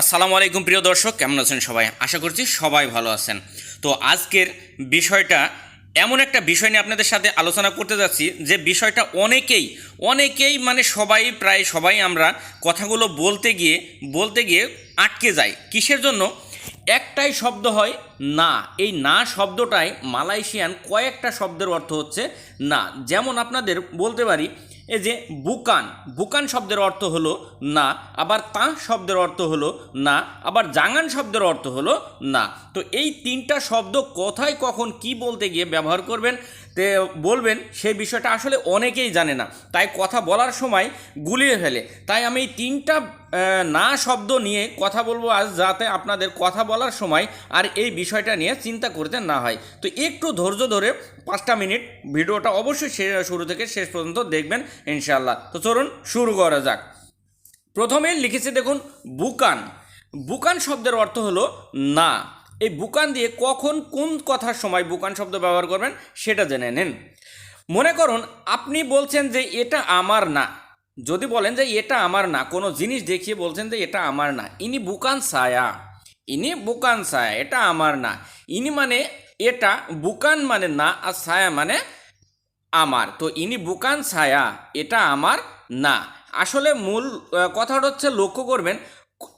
আসসালামু আলাইকুম প্রিয় দর্শক, কেমন আছেন সবাই? আশা করছি সবাই ভালো আছেন। তো আজকের বিষয়টা এমন একটা বিষয় নিয়ে আপনাদের সাথে আলোচনা করতে যাচ্ছি, যে বিষয়টা অনেকেই অনেকেই মানে সবাই, প্রায় সবাই আমরা কথাগুলো বলতে গিয়ে বলতে গিয়ে আটকে যাই। কিসের জন্য? একটাই শব্দ হয় না। এই না শব্দটাই মালয়েশিয়ান কয়েকটা শব্দের অর্থ হচ্ছে না। যেমন আপনাদের বলতে পারি এই যে বুকান বুকান শব্দের অর্থ হলো না, আবার তা শব্দের অর্থ হলো না, আবার জাঙান শব্দের অর্থ হলো না। তো এই তিনটা শব্দ কথায়, কখন, কি বলতে গিয়ে ব্যবহার করবেন? তে বলবেন সেই বিষয়টা আসলে অনেকেই জানে না। তাই কথা বলার সময় গুলিয়ে ফেলে। তাই আমি তিনটা না শব্দ নিয়ে কথা বলব আজ, যাতে আপনাদের কথা বলার সময় আর এই বিষয়টা নিয়ে চিন্তা করতে না হয়। তো একটু ধৈর্য ধরে পাঁচটা মিনিট ভিডিওটা অবশ্যই শুরু থেকে শেষ পর্যন্ত দেখবেন ইনশাল্লাহ তো চলুন, শুরু করা যাক। প্রথমে লিখেছে দেখুন, বুকান। বুকান শব্দের অর্থ হলো না। এই বুকান দিয়ে কখন কোন কথার সময় বুকান শব্দ ব্যবহার করবেন সেটা জেনে নিন। মনে করুন, আপনি বলছেন যে এটা আমার না। যদি বলেন যে এটা আমার না, কোনো জিনিস দেখিয়ে বলছেন যে এটা আমার না, ইনি বুকান ছায়া। ইনি বুকান ছায়া, এটা আমার না। ইনি মানে এটা, বুকান মানে না আর ছায়া মানে আমার। তো ইনি বুকান ছায়া, এটা আমার না। আসলে মূল কথাটা হচ্ছে লক্ষ্য করবেন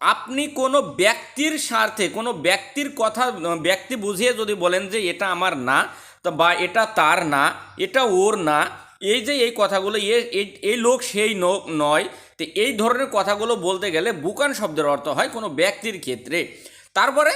আপনি কোনো ব্যক্তির স্বার্থে, কোনো ব্যক্তির কথা, ব্যক্তি বুঝিয়ে যদি বলেন যে এটা আমার না, তো বা এটা তার না, এটা ওর না, এই যে এই কথাগুলো এই- লোক সেই নয়, তো এই ধরনের কথাগুলো বলতে গেলে বুকান শব্দের অর্থ হয় কোনো ব্যক্তির ক্ষেত্রে। তারপরে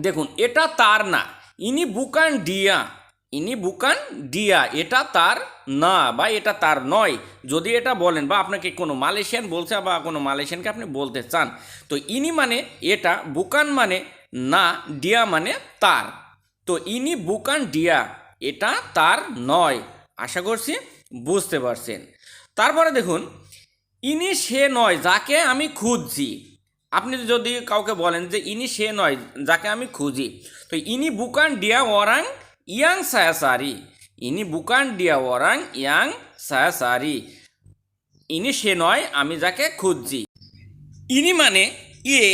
দেখুন, এটা তার না, ইনি বুকান ডিয়া। ইনি বুকান ডিয়া এটা তার না বা এটা তার নয়। যদি এটা বলেন বা আপনাকে কোনো মালয়েশিয়ান বলছে বা কোনো মালয়েশিয়ানকে আপনি বলতে চান, তো ইনি মানে এটা, বুকান মানে না ডিয়া মানে তার। তো ইনি বুকান ডিয়া এটা তার নয়। আশা করছি বুঝতে পারছেন। তারপরে দেখুন, ইনি সে নয় যাকে আমি খুঁজছি। আপনি যদি কাউকে বলেন যে ইনি সে নয় যাকে আমি খুঁজি, তো ইনি বুকান ডিয়া ওরাং ইয়াং সায়াসারি ইনি বুকান ডিয়া ওরাং ইয়াং সায়াসারি ইনি সে নয় আমি যাকে খুঁজছি ইনি মানে ইয়ে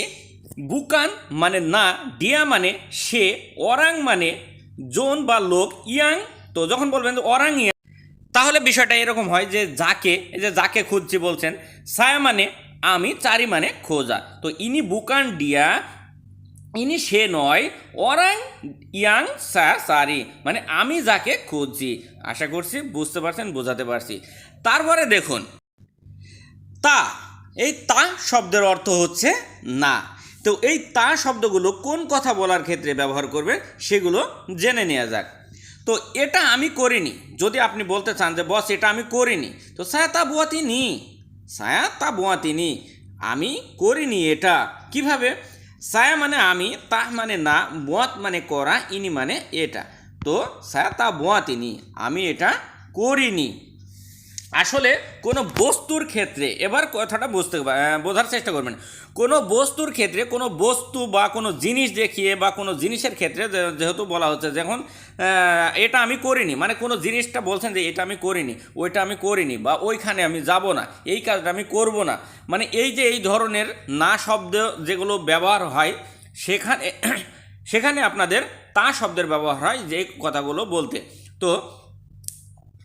বুকান মানে না ডিয়া মানে সে ওরাং মানে জন বা লোক ইয়াং তো যখন বলবেন যে ওরাং ইয়াং তাহলে বিষয়টা এরকম হয় যে যাকে যে যাকে খুঁজছি বলছেন ছায়া মানে আমি চারি মানে খোঁজা তো ইনি বুকান ডিয়া ইনি সে নয় ওরাং ইয়াং সা সারি মানে আমি যাকে খুঁজছি। আশা করছি বুঝতে পারছেন, বোঝাতে পারছি। তারপরে দেখুন। তা, এই তা শব্দের অর্থ হচ্ছে না। তো এই তা শব্দগুলো কোন কথা বলার ক্ষেত্রে ব্যবহার করবে সেগুলো জেনে নেওয়া যাক। তো এটা আমি করিনি। যদি আপনি বলতে চান যে, বস, এটা আমি করিনি। তো সায়া তা বুয়াতি নি সায়া তা বুয়াতি নি আমি করিনি এটা। কীভাবে? সায়া মানে আমি তা মানে না বত মানে করা, ইনি মানে এটা। তো সায়া তা বত ইনি আমি এটা করিনি। আসলে কোনো বস্তুর ক্ষেত্রে, এবার কথাটা বুঝতে বোঝার চেষ্টা করবেন। কোনো বস্তুর ক্ষেত্রে, কোনো বস্তু বা কোনো জিনিস দেখিয়ে বা কোনো জিনিসের ক্ষেত্রে যেহেতু বলা হচ্ছে, যখন এটা আমি করিনি মানে কোনো জিনিসটা বলছেন যে, এটা আমি করিনি, ওইটা আমি করিনি বা ওইখানে আমি যাব না, এই কাজটা আমি করব না মানে এই যে, এই ধরনের না শব্দ যেগুলো ব্যবহার হয়, সেখানে সেখানে আপনাদের তা শব্দের ব্যবহার হয় যে, কথাগুলো বলতে। তো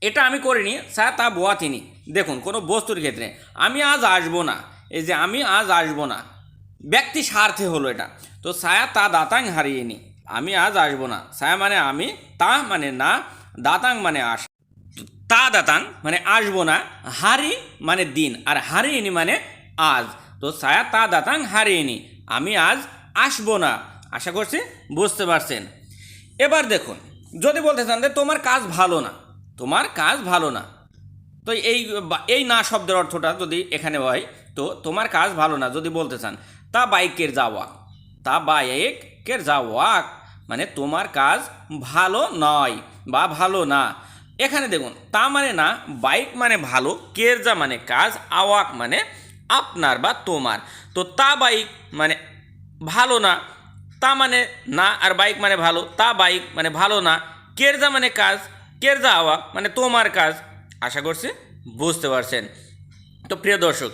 এটা আমি করিনি, স্যার, তা বোয়া তিনি দেখুন, কোনো বস্তুর ক্ষেত্রে। আমি আজ আসব না। এই যে আমি আজ আসব না। ব্যক্তি স্বার্থে হলো এটা। তো ছায়া তা দাতাং হারিয়েনি। আমি আজ আসব না। ছায়া মানে আমি, তা মানে না, দাতাং মানে আস। তা দাতাং মানে আসব না। হারি মানে দিন, আর হারিয়েনি মানে আজ। তো ছায়া তা দাতাং হারিয়েনি। আমি আজ আসব না। আশা করছি বুঝতে পারছেন। এবার দেখুন, যদি বলতে চান যে তোমার কাজ ভালো না তোমার কাজ ভালো না। তো এই এই না শব্দের অর্থটা যদি এখানে হয়, তো তোমার কাজ ভালো না, যদি বলতে চান, তা বাইকের যাওয়া তা বাইকের যাওয়া মানে তোমার কাজ ভালো নয় বা ভালো না। এখানে দেখুন, তা মানে না, বাইক মানে ভালো, কেরজা মানে কাজ, আওয়াক মানে আপনার বা তোমার। তো তা বাইক মানে ভালো না, তা মানে না, আর বাইক মানে ভালো, তা বাইক মানে ভালো না, কেরজা মানে কাজ কেরজা আওয়া মানে তোমার কাজ, আশা করছি বুঝতে পারছেন। তো প্রিয় দর্শক,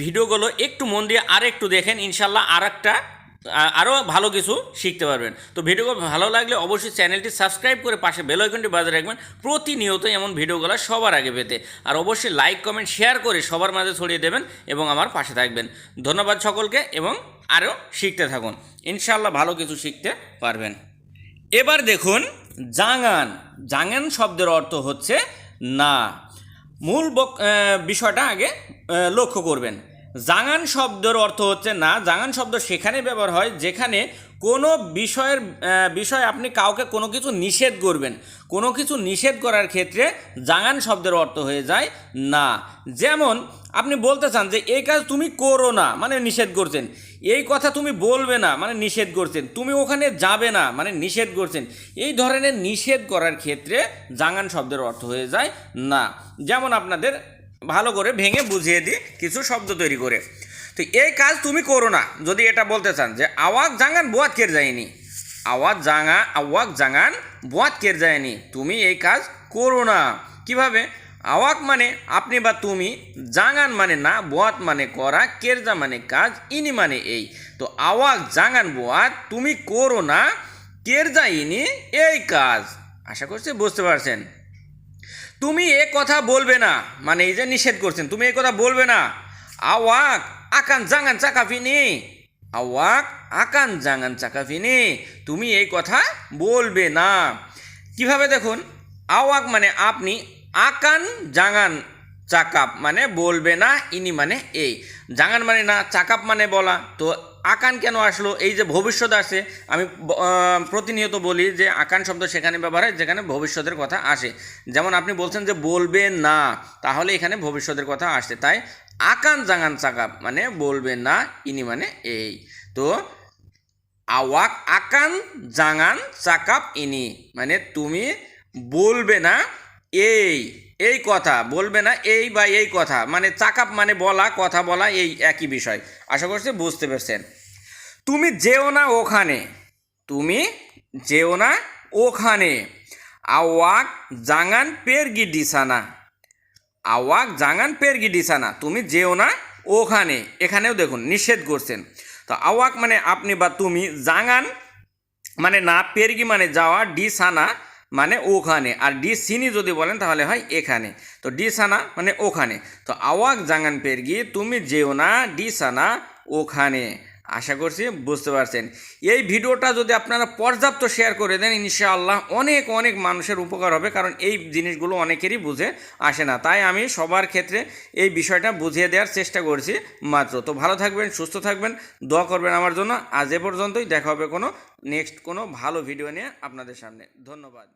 ভিডিওগুলো একটু মন দিয়ে আর একটু দেখেন, ইনশাল্লাহ আর একটা আরও ভালো কিছু শিখতে পারবেন। তো ভিডিওগুলো ভালো লাগলে অবশ্যই চ্যানেলটি সাবস্ক্রাইব করে পাশে বেল আইকনটি বাজিয়ে রাখবেন, প্রতিনিয়ত এমন ভিডিওগুলো সবার আগে পেতে। আর অবশ্যই লাইক, কমেন্ট, শেয়ার করে সবার মাঝে ছড়িয়ে দেবেন এবং আমার পাশে থাকবেন। ধন্যবাদ সকলকে এবং আরও শিখতে থাকুন। ইনশাল্লাহ ভালো কিছু শিখতে পারবেন। এবার দেখুন জাঙান জাঙান শব্দের অর্থ হচ্ছে না। মূল বিষয়টা আগে লক্ষ্য করবেন। জাঙান শব্দের অর্থ হচ্ছে না। জাঙান শব্দ সেখানে ব্যবহার হয় যেখানে কোনো বিষয়ের বিষয়ে আপনি কাউকে কোনো কিছু নিষেধ করবেন। কোনো কিছু নিষেধ করার ক্ষেত্রে জাঙান শব্দের অর্থ হয়ে যায় না। যেমন আপনি বলতে চান যে, এই কাজ তুমি করো না। মানে নিষেধ করছেন। এই কথা তুমি বলবে না মানে নিষেধ করছেন। তুমি ওখানে যাবে না মানে নিষেধ করছেন। এই ধরনের নিষেধ করার ক্ষেত্রে জাঙান শব্দের অর্থ হয়ে যায় না। যেমন আপনাদের ভালো করে ভেঙে বুঝিয়ে দিই, কিছু শব্দ তৈরি করে। তো এই কাজ তুমি করো না, যদি এটা বলতে চান যে আওয়াজ জাঙান বোয়াত কের যায়নি? আওয়াজ জাঙা আওয়াক জাঙান বোয়াত কের যায়নি? তুমি এই কাজ করো না। কীভাবে? আওয়াক মানে আপনি বা তুমি জাঙান মানে না, বোয়াত মানে করা, কেরজা মানে কাজ, ইনি মানে এই। তো আওয়াক জাঙান বোয়াত, তুমি করো না, কেরজা, ইনি এই কাজ। আশা করছি বুঝতে পারছেন? তুমি এ কথা বলবে না মানে এই যে নিষেধ করছেন, তুমি এই কথা বলবে না। আওয়াক, আকান জাঙান চাকাফিনি। আওয়াক, আকান জাঙান চাকাফিনি। তুমি এই কথা বলবে না। কীভাবে দেখুন? আওয়াক মানে আপনি আকান জাঙান চাকাপ মানে বলবে না, ইনি মানে এই। জাঙান মানে না, চাকাপ মানে বলা। তো আকান কেন আসলো? এই যে ভবিষ্যৎ আসে, আমি প্রতিনিয়ত বলি যে আকান শব্দ সেখানে ব্যবহার হয়, যেখানে ভবিষ্যতের কথা আসে। যেমন আপনি বলছেন যে বলবে না, তাহলে এখানে ভবিষ্যতের কথা আসছে। তাই আকান জাঙান চাকাপ মানে বলবে না, ইনি মানে এই। তো আওয়াক আকান জাঙান চাকাপ ইনি মানে তুমি বলবে না এই এই কথা, বলবে না এই বা এই কথা মানে চাকাপ মানে বলা, কথা বলা, এই একই বিষয়। আশা করছি বুঝতে পেরেছেন। তুমি যেও না ওখানে, তুমি যেও না ওখানে। আওয়াক জাঙান পেরগি ডিসানা। আওয়াক জাঙান পেরগি ডিসানা, তুমি যেও না ওখানে। এখানেও দেখুন, নিষেধ করছেন। তো আওয়াক মানে আপনি বা তুমি, জাঙান মানে না, পেরগি মানে যাওয়া ডি সানা মানে ওখানে। আর ডি সিনি যদি বলেন তাহলে হয় এখানে। তো ডি সানা মানে ওখানে। তো আওয়াক জাঙান পেরগি, তুমি যেও না, ডি সানা ওখানে। আশা করছি বুঝতে পারছেন। এই ভিডিওটা যদি আপনারা পর্যাপ্ত শেয়ার করে দেন, ইনশাআল্লাহ অনেক অনেক মানুষের উপকার হবে, কারণ এই জিনিসগুলো অনেকেরই বুঝে আসে না। তাই আমি সবার ক্ষেত্রে এই বিষয়টা বুঝিয়ে দেওয়ার চেষ্টা করছি মাত্র। তো ভালো থাকবেন, সুস্থ থাকবেন, দোয়া করবেন আমার জন্য। আজ এ পর্যন্তই। দেখা হবে কোনো নেক্সট কোনো ভালো ভিডিও নিয়ে আপনাদের সামনে। ধন্যবাদ।